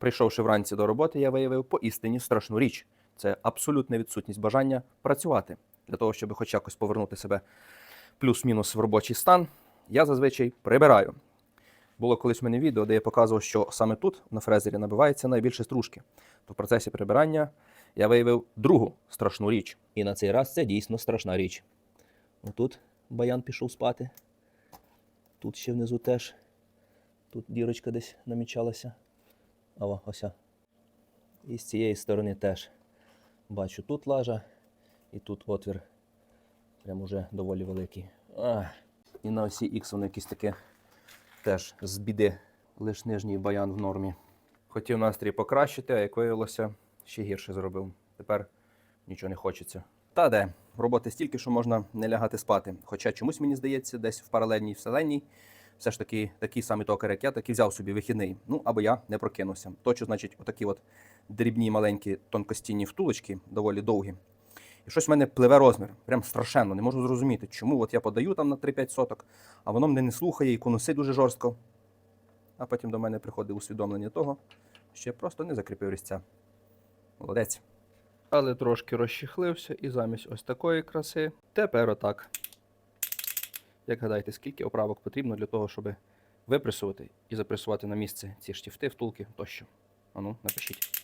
Прийшовши вранці до роботи, я виявив поістині страшну річ. Це абсолютна відсутність бажання працювати. Для того, щоб хоч якось повернути себе плюс-мінус в робочий стан, я зазвичай прибираю. Було колись в мене відео, де я показував, що саме тут, на фрезері, набивається найбільше стружки. То в процесі прибирання я виявив другу страшну річ. І на цей раз це дійсно страшна річ. Отут баян пішов спати. Тут ще внизу теж. Тут дірочка десь намічалася. Ава, ося. І з цієї сторони теж. Бачу тут лажа, і тут отвір. Прям уже доволі великий. Ах. І на осі X воно якесь таке теж з біди. Лиш нижній баян в нормі. Хотів настрій покращити, а як виявилося, ще гірше зробив. Тепер нічого не хочеться. Та де, роботи стільки, що можна не лягати спати. Хоча чомусь мені здається, десь в паралельній вселенній все ж таки такий самий токар, як я, таки взяв собі вихідний. Ну або я не прокинувся. Точу, значить, отакі от дрібні маленькі тонкостінні втулочки, доволі довгі. І щось в мене пливе розмір. Прям страшенно. Не можу зрозуміти, чому от я подаю там на 3-5 соток, а воно мене не слухає і конусить дуже жорстко. А потім до мене приходить усвідомлення того, що я просто не закріпив різця. Молодець. Але трошки розчехлився і замість ось такої краси тепер отак. Як гадаєте, скільки оправок потрібно для того, щоб випресувати і запресувати на місце ці штифти, втулки тощо? Ану, напишіть.